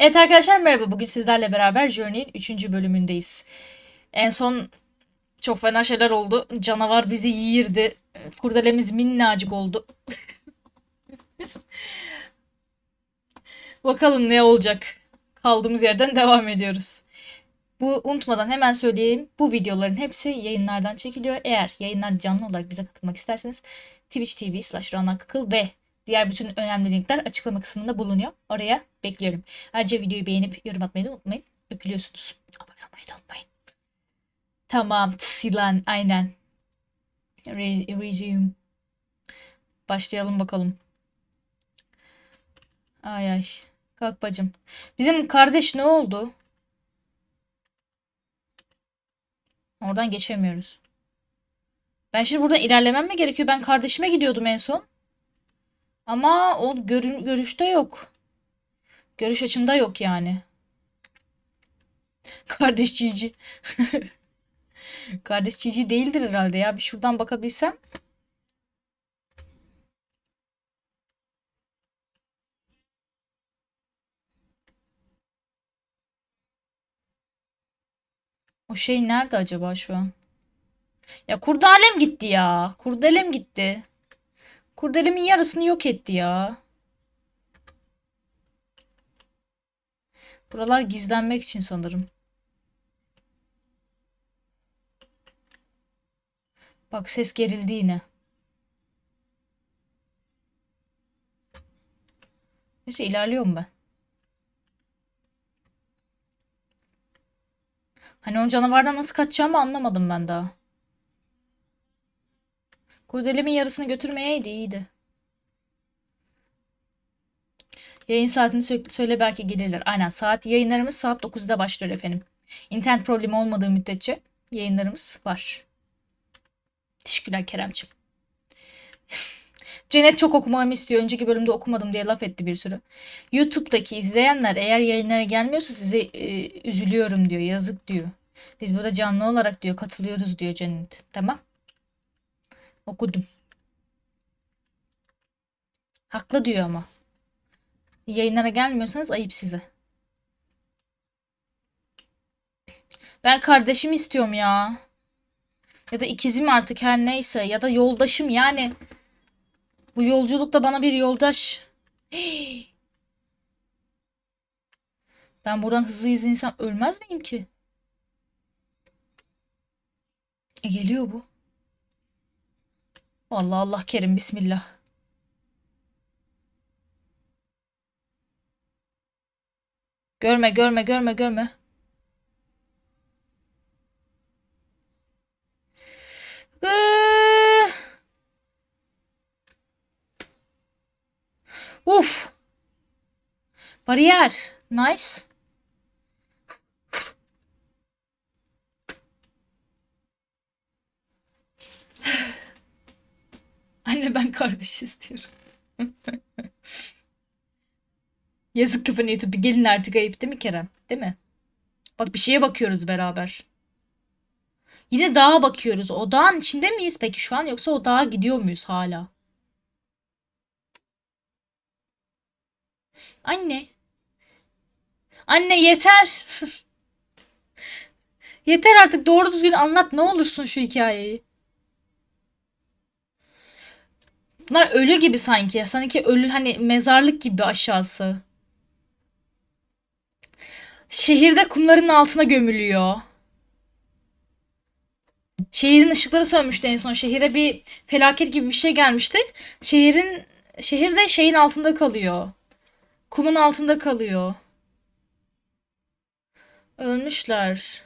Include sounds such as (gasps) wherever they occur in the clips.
Evet arkadaşlar merhaba. Bugün sizlerle beraber Journey'in 3. bölümündeyiz. En son çok fena şeyler oldu. Canavar bizi yiyirdi. Kurdelemiz minnacık oldu. (laughs) Bakalım ne olacak. Kaldığımız yerden devam ediyoruz. Bu unutmadan hemen söyleyeyim. Bu videoların hepsi yayınlardan çekiliyor. Eğer yayınlar canlı olarak bize katılmak isterseniz Twitch TV slash Akıl ve diğer bütün önemli linkler açıklama kısmında bulunuyor. Oraya bekliyorum. Ayrıca videoyu beğenip yorum atmayı da unutmayın. Öpülüyorsunuz. Abone olmayı da unutmayın. Tamam. Silan. Aynen. Re- resume. Başlayalım bakalım. Ay ay. Kalk bacım. Bizim kardeş ne oldu? Oradan geçemiyoruz. Ben şimdi buradan ilerlemem mi gerekiyor? Ben kardeşime gidiyordum en son. Ama o görün görüşte yok. Görüş açımda yok yani. (laughs) Kardeş cici. (laughs) Kardeş cici değildir herhalde ya. Bir şuradan bakabilsem. O şey nerede acaba şu an? Ya kurdalem gitti ya. Kurdelem gitti. Kurdelemin yarısını yok etti ya. Buralar gizlenmek için sanırım. Bak ses gerildi yine. Neyse ilerliyorum ben. Hani o canavardan nasıl kaçacağımı anlamadım ben daha. Kurdelemin yarısını götürmeyeydi iyiydi. Yayın saatini sö- söyle belki gelirler. Aynen saat yayınlarımız saat 9'da başlıyor efendim. İnternet problemi olmadığı müddetçe yayınlarımız var. Teşekkürler Keremciğim. (laughs) Cennet çok okumamı istiyor. Önceki bölümde okumadım diye laf etti bir sürü. YouTube'daki izleyenler eğer yayınlara gelmiyorsa size e, üzülüyorum diyor. Yazık diyor. Biz burada canlı olarak diyor katılıyoruz diyor Cennet. Tamam. Okudum. Haklı diyor ama. Yayınlara gelmiyorsanız ayıp size. Ben kardeşim istiyorum ya. Ya da ikizim artık her neyse. Ya da yoldaşım yani. Bu yolculukta bana bir yoldaş. (gasps) Ben buradan hızlı insan ölmez miyim ki? E geliyor bu. Vallahi Allah kerim bismillah. Görme görme görme görme. Iıı. Uf. Bariyer. Nice. Anne ben kardeş istiyorum. (laughs) Yazık kafana YouTube. Gelin artık ayıp değil mi Kerem? Değil mi? Bak bir şeye bakıyoruz beraber. Yine dağa bakıyoruz. O dağın içinde miyiz peki şu an yoksa o dağa gidiyor muyuz hala? Anne. Anne yeter. (laughs) Yeter artık doğru düzgün anlat ne olursun şu hikayeyi. Bunlar ölü gibi sanki. Sanki ölü hani mezarlık gibi aşağısı. Şehirde kumların altına gömülüyor. Şehrin ışıkları sönmüştü en son. Şehire bir felaket gibi bir şey gelmişti. Şehrin şehirde şeyin altında kalıyor. Kumun altında kalıyor. Ölmüşler.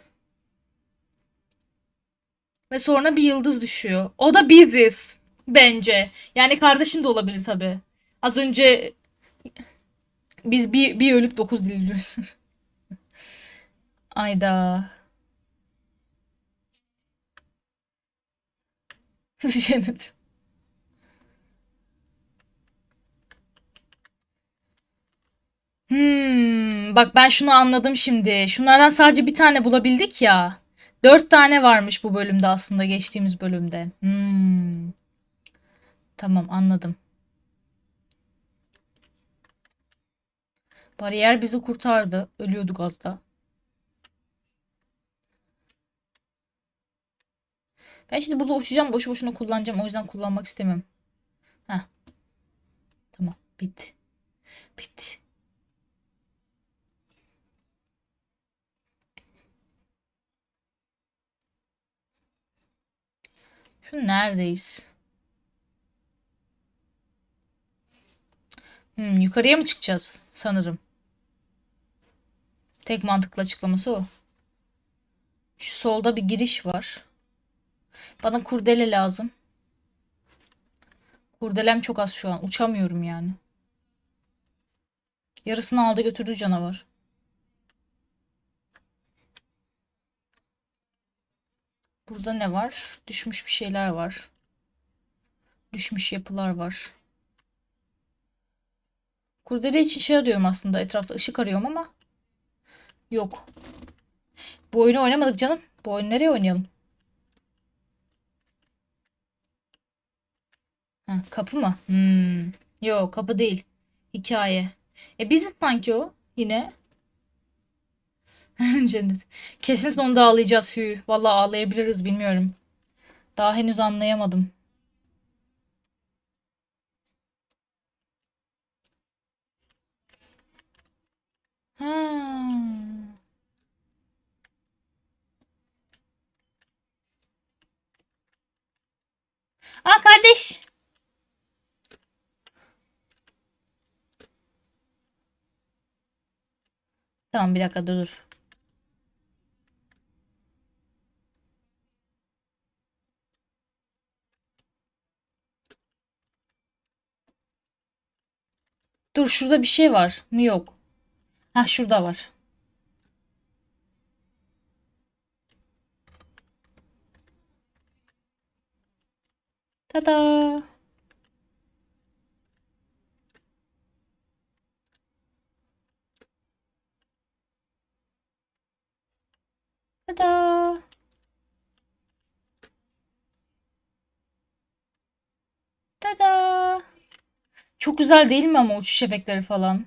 Ve sonra bir yıldız düşüyor. O da biziz. Bence. Yani kardeşim de olabilir tabii. Az önce biz bir, bir ölüp dokuz diriliyoruz. Ayda. (laughs) Janet. Hmm, bak ben şunu anladım şimdi. Şunlardan sadece bir tane bulabildik ya. Dört tane varmış bu bölümde aslında geçtiğimiz bölümde. Hmm. Tamam anladım. Bariyer bizi kurtardı. Ölüyorduk az da. Ben şimdi burada uçacağım. Boşu boşuna kullanacağım. O yüzden kullanmak istemiyorum. Heh. Tamam. Bitti. Bitti. Şu neredeyiz? Hmm, yukarıya mı çıkacağız? Sanırım. Tek mantıklı açıklaması o. Şu solda bir giriş var. Bana kurdele lazım. Kurdelem çok az şu an. Uçamıyorum yani. Yarısını aldı götürdü canavar. Burada ne var? Düşmüş bir şeyler var. Düşmüş yapılar var. Kurdele için şey arıyorum aslında. Etrafta ışık arıyorum ama yok. Bu oyunu oynamadık canım. Bu oyunu nereye oynayalım? Ha, kapı mı? Hmm. Yok kapı değil. Hikaye. E biziz sanki o yine. (laughs) Cennet. Kesin sonunda ağlayacağız Hü. Vallahi ağlayabiliriz bilmiyorum. Daha henüz anlayamadım. Ha. Aa kardeş. Tamam bir dakika dur dur. Dur şurada bir şey var mı yok? Ha şurada var. Tada. Tada. Tada. Çok güzel değil mi ama uçuş efektleri falan?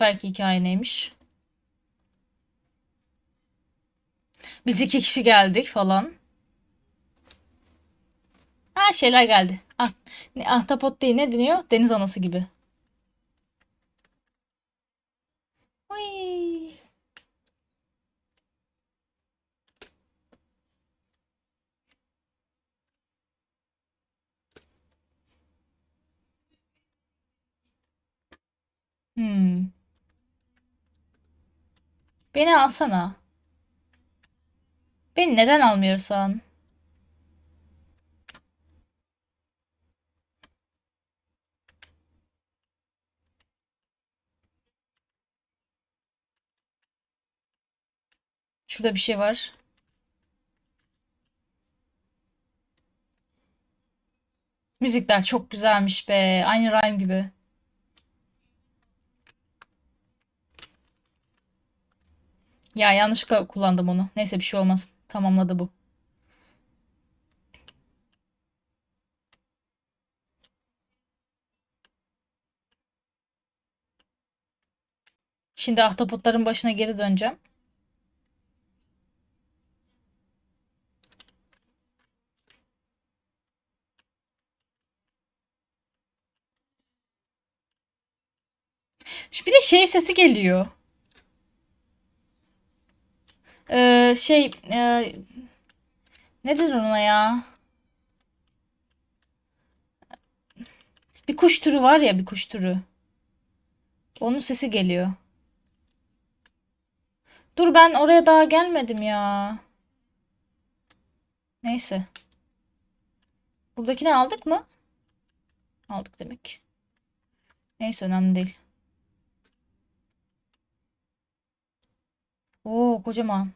Bu seferki hikaye neymiş? Biz iki kişi geldik falan. Ha şeyler geldi. Ah, ne, ahtapot değil ne deniyor? Deniz anası gibi. Uy. Hmm. Beni alsana. Beni neden almıyorsan? Şurada bir şey var. Müzikler çok güzelmiş be. Aynı Rhyme gibi. Ya yanlışlıkla kullandım onu. Neyse bir şey olmaz. Tamamladı bu. Şimdi ahtapotların başına geri döneceğim. Şu bir de şey sesi geliyor. Ee, şey e, nedir ona ya? Bir kuş türü var ya bir kuş türü. Onun sesi geliyor. Dur ben oraya daha gelmedim ya. Neyse. Buradakini aldık mı? Aldık demek. Neyse önemli değil. Oo kocaman.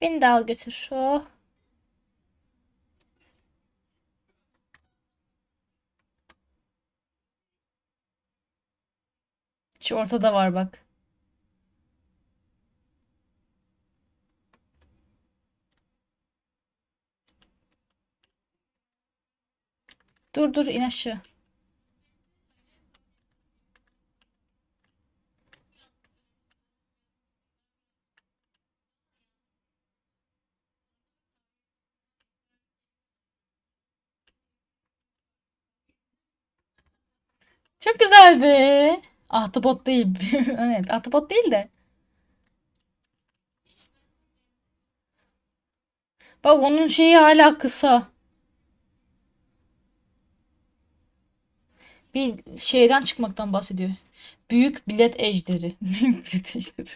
Beni de al götür. Oh. Şu ortada var bak. Dur dur in aşağı. Çok güzel be. Ahtapot değil. (laughs) Evet, ahtapot değil de. Bak onun şeyi hala kısa. Bir şeyden çıkmaktan bahsediyor. Büyük bilet ejderi. (laughs) Büyük bilet ejderi.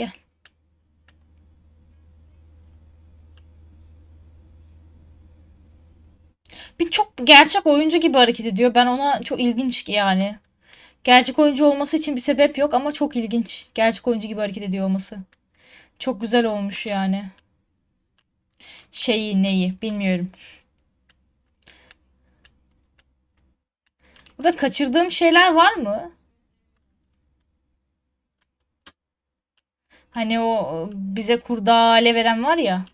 Gel. Bir çok gerçek oyuncu gibi hareket ediyor. Ben ona çok ilginç yani. Gerçek oyuncu olması için bir sebep yok ama çok ilginç. Gerçek oyuncu gibi hareket ediyor olması. Çok güzel olmuş yani. Şeyi neyi bilmiyorum. Burada kaçırdığım şeyler var mı? Hani o bize kurdale veren var ya.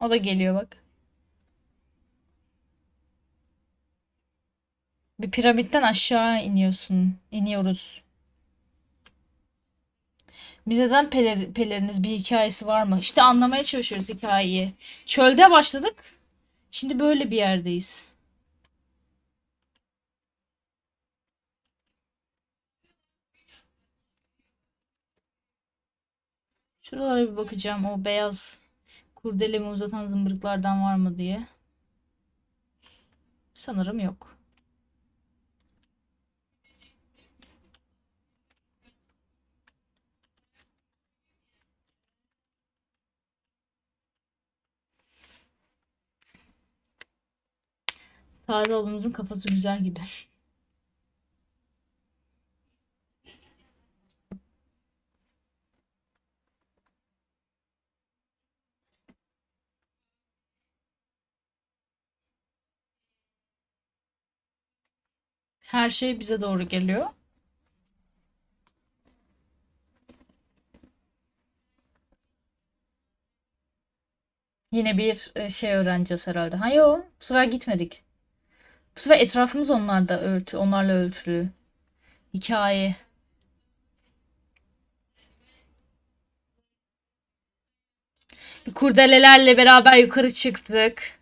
O da geliyor bak. Bir piramitten aşağı iniyorsun. İniyoruz. Bizeden peler, peleriniz bir hikayesi var mı? İşte anlamaya çalışıyoruz hikayeyi. Çölde başladık. Şimdi böyle bir yerdeyiz. Şuralara bir bakacağım. O beyaz kurdelemi uzatan zımbırıklardan var mı diye. Sanırım yok. Sade ablamızın kafası güzel gibi. Her şey bize doğru geliyor. Yine bir e, şey öğreneceğiz herhalde. Ha yok, bu sefer gitmedik. Bu sefer etrafımız onlarda örtü, onlarla örtülü. Hikaye. Bir kurdelelerle beraber yukarı çıktık.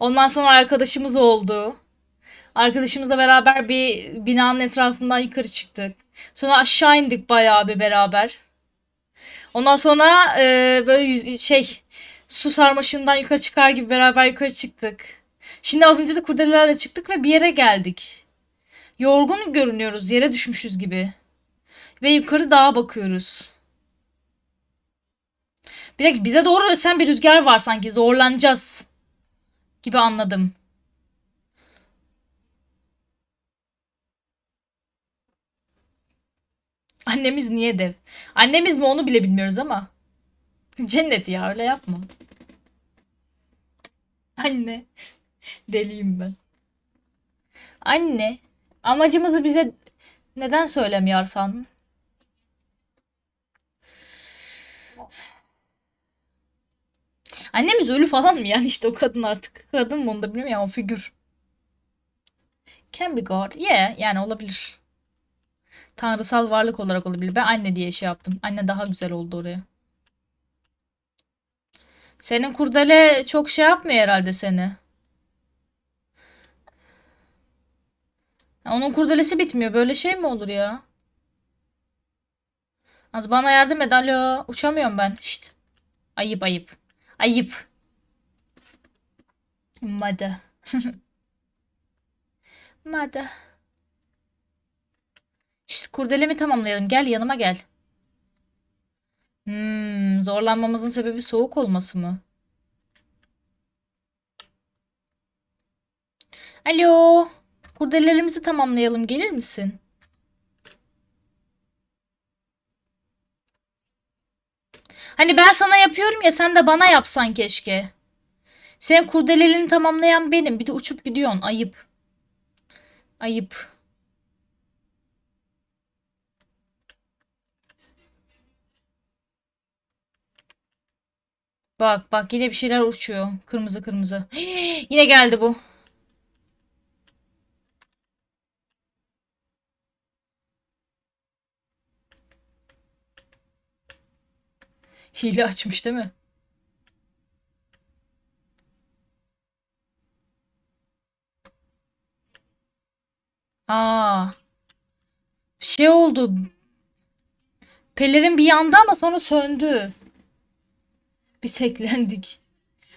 Ondan sonra arkadaşımız oldu. Arkadaşımızla beraber bir binanın etrafından yukarı çıktık. Sonra aşağı indik bayağı bir beraber. Ondan sonra e, böyle şey su sarmaşığından yukarı çıkar gibi beraber yukarı çıktık. Şimdi az önce de kurdelelerle çıktık ve bir yere geldik. Yorgun görünüyoruz, yere düşmüşüz gibi. Ve yukarı dağa bakıyoruz. Bir dakika bize doğru esen bir rüzgar var sanki zorlanacağız gibi anladım. Annemiz niye dev? Annemiz mi onu bile bilmiyoruz ama. Cennet ya öyle yapma. Anne. Deliyim ben. Anne. Amacımızı bize neden söylemiyorsan? Annemiz ölü falan mı yani işte o kadın artık. Kadın mı onu da bilmiyorum ya o figür. Can be God. Yeah yani olabilir. Tanrısal varlık olarak olabilir. Ben anne diye şey yaptım. Anne daha güzel oldu oraya. Senin kurdele çok şey yapmıyor herhalde seni. Onun kurdelesi bitmiyor. Böyle şey mi olur ya? Az bana yardım et. Alo. Uçamıyorum ben. Şşt. Ayıp ayıp. Ayıp. Mada. (laughs) Mada. Şşt kurdelemi tamamlayalım. Gel yanıma gel. Hmm, zorlanmamızın sebebi soğuk olması mı? Alo. Kurdelelerimizi tamamlayalım. Gelir misin? Hani ben sana yapıyorum ya sen de bana yapsan keşke. Senin kurdelelerini tamamlayan benim. Bir de uçup gidiyorsun. Ayıp. Ayıp. Bak bak yine bir şeyler uçuyor. Kırmızı kırmızı. (gasps) Yine geldi bu. Hile açmış değil mi? Aa. Şey oldu. Pelerin bir yandı ama sonra söndü. Biz teklendik.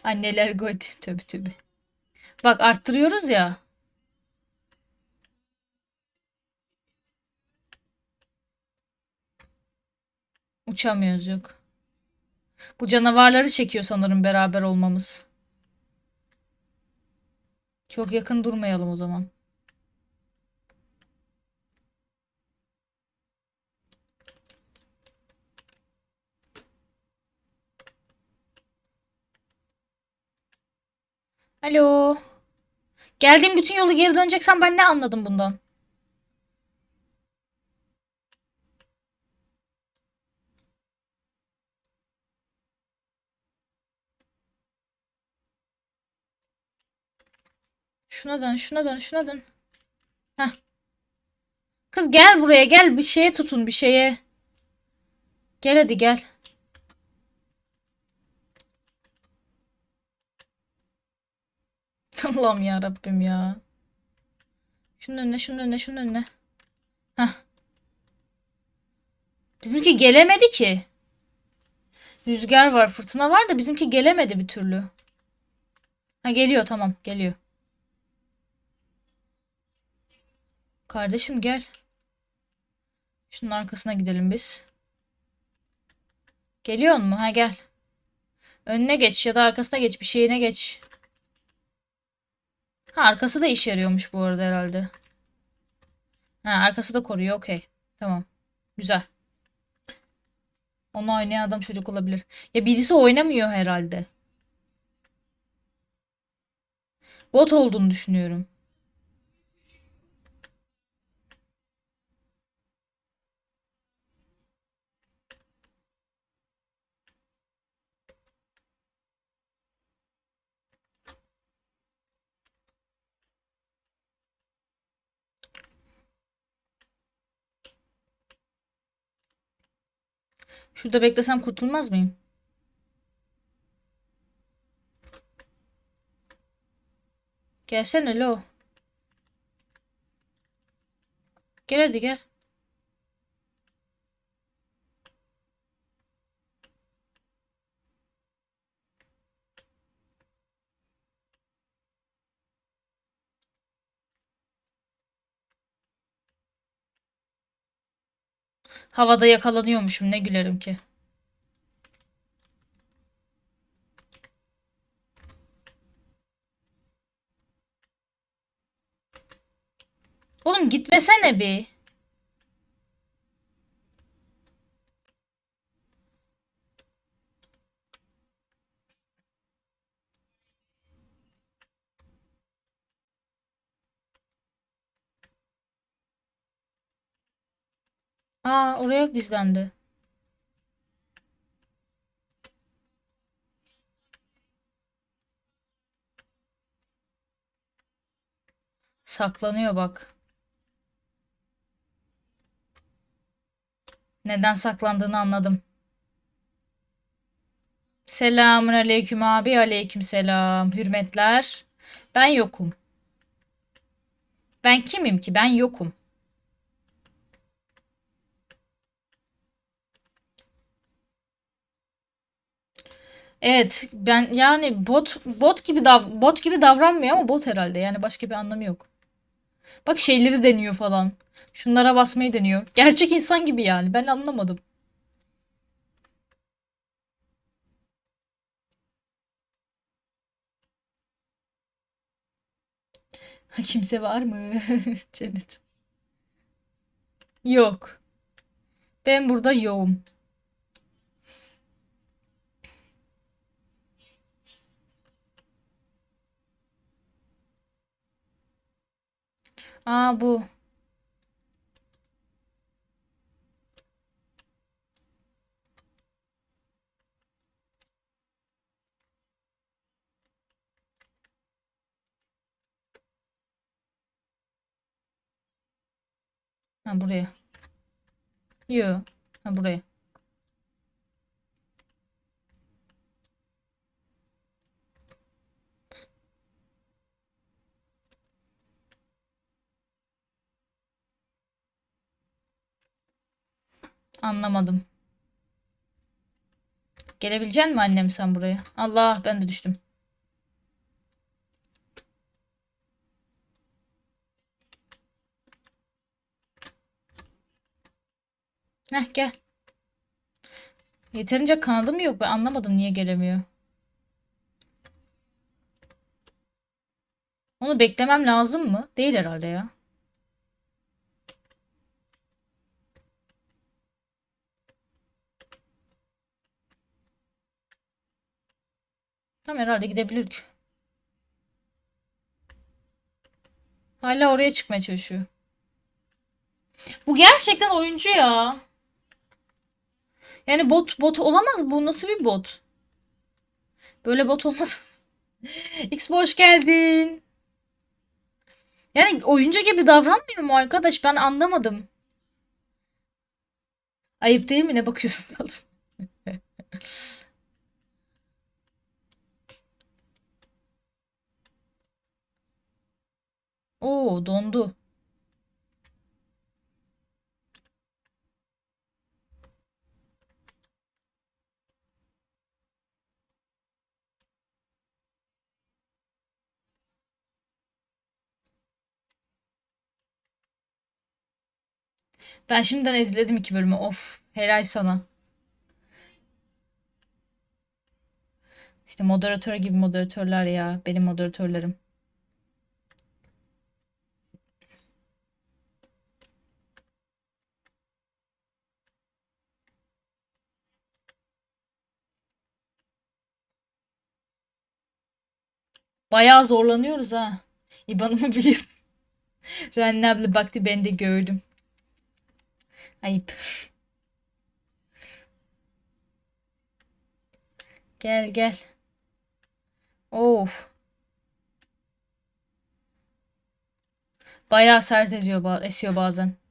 Anneler goy tövbe tövbe. Bak arttırıyoruz ya. Uçamıyoruz yok. Bu canavarları çekiyor sanırım beraber olmamız. Çok yakın durmayalım o zaman. Alo. Geldiğim bütün yolu geri döneceksen ben ne anladım bundan? Şuna dön, şuna dön, şuna dön. Heh. Kız gel buraya gel bir şeye tutun bir şeye. Gel hadi gel. Allah'ım ya Rabbim ya. Şunun önüne, şunun önüne, şunun önüne. Heh. Bizimki gelemedi ki. Rüzgar var, fırtına var da bizimki gelemedi bir türlü. Ha geliyor tamam, geliyor. Kardeşim gel. Şunun arkasına gidelim biz. Geliyor mu? Ha gel. Önüne geç ya da arkasına geç. Bir şeyine geç. Ha arkası da iş yarıyormuş bu arada herhalde. Ha arkası da koruyor. Okey. Tamam. Güzel. Onu oynayan adam çocuk olabilir. Ya birisi oynamıyor herhalde. Bot olduğunu düşünüyorum. Şurada beklesem kurtulmaz mıyım? Gelsene lo. Gel hadi gel. Havada yakalanıyormuşum ne gülerim ki. Oğlum gitmesene bir. Aa oraya gizlendi. Saklanıyor bak. Neden saklandığını anladım. Selamun aleyküm abi. Aleyküm selam. Hürmetler. Ben yokum. Ben kimim ki? Ben yokum. Evet, ben yani bot bot gibi dav bot gibi davranmıyor ama bot herhalde. Yani başka bir anlamı yok. Bak şeyleri deniyor falan. Şunlara basmayı deniyor. Gerçek insan gibi yani. Ben anlamadım. Kimse var mı? (laughs) Cennet. Yok. Ben burada yoğum. Aa bu. Ha buraya. Yo. Ha buraya. Anlamadım. Gelebilecek mi annem sen buraya? Allah ben de düştüm. Heh gel. Yeterince kanadı mı yok? Ben anlamadım niye gelemiyor. Onu beklemem lazım mı? Değil herhalde ya. Tamam herhalde gidebilir. Hala oraya çıkmaya çalışıyor. Bu gerçekten oyuncu ya. Yani bot bot olamaz. Bu nasıl bir bot? Böyle bot olmaz. (laughs) Xbo hoş geldin. Yani oyuncu gibi davranmıyor mu arkadaş? Ben anlamadım. Ayıp değil mi? Ne bakıyorsun (laughs) Oo dondu. Ben şimdiden izledim iki bölümü. Of helal sana. İşte moderatör gibi moderatörler ya. Benim moderatörlerim. Bayağı zorlanıyoruz ha. İban'ımı biliyorsun. (laughs) Renne abla baktı ben de gördüm. Ayıp. Gel gel. Of. Bayağı sert esiyor, esiyor bazen.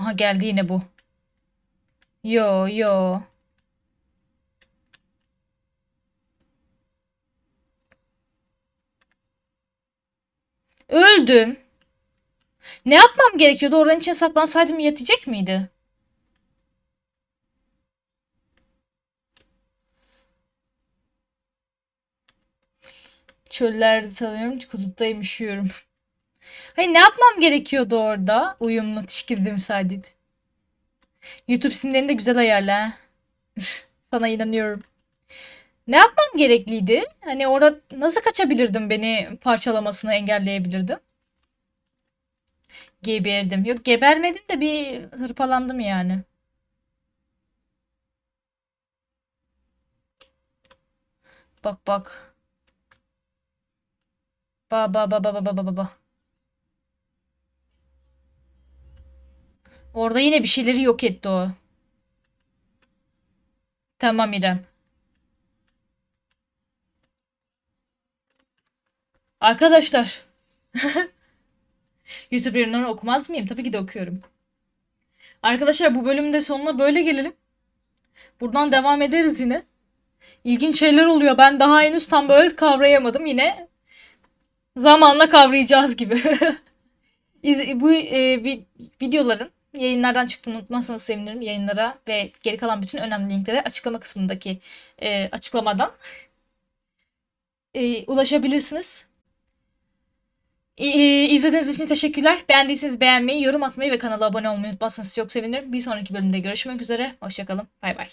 Aha geldi yine bu. Yo yo. Öldüm. Ne yapmam gerekiyordu? Oranın içine saklansaydım yetecek miydi? Çöllerde sanıyorum kutuptayım üşüyorum. Hayır ne yapmam gerekiyordu orada? Uyumlu tişkildim Sadit. YouTube isimlerini de güzel ayarla. (laughs) Sana inanıyorum. Ne yapmam gerekliydi? Hani orada nasıl kaçabilirdim beni parçalamasını engelleyebilirdim? Geberdim. Yok gebermedim de bir hırpalandım yani. Bak bak. Ba ba ba ba ba ba ba ba. Orada yine bir şeyleri yok etti o. Tamam İrem. Arkadaşlar. (laughs) YouTube yorumlarını okumaz mıyım? Tabii ki de okuyorum. Arkadaşlar bu bölümde sonuna böyle gelelim. Buradan devam ederiz yine. İlginç şeyler oluyor. Ben daha henüz tam böyle kavrayamadım. Yine zamanla kavrayacağız gibi. (laughs) Bu e, vi- videoların yayınlardan çıktığını unutmazsanız sevinirim. Yayınlara ve geri kalan bütün önemli linklere açıklama kısmındaki e, açıklamadan e, ulaşabilirsiniz. E, izlediğiniz için teşekkürler. Beğendiyseniz beğenmeyi, yorum atmayı ve kanala abone olmayı unutmazsanız çok sevinirim. Bir sonraki bölümde görüşmek üzere. Hoşçakalın. Bay bay.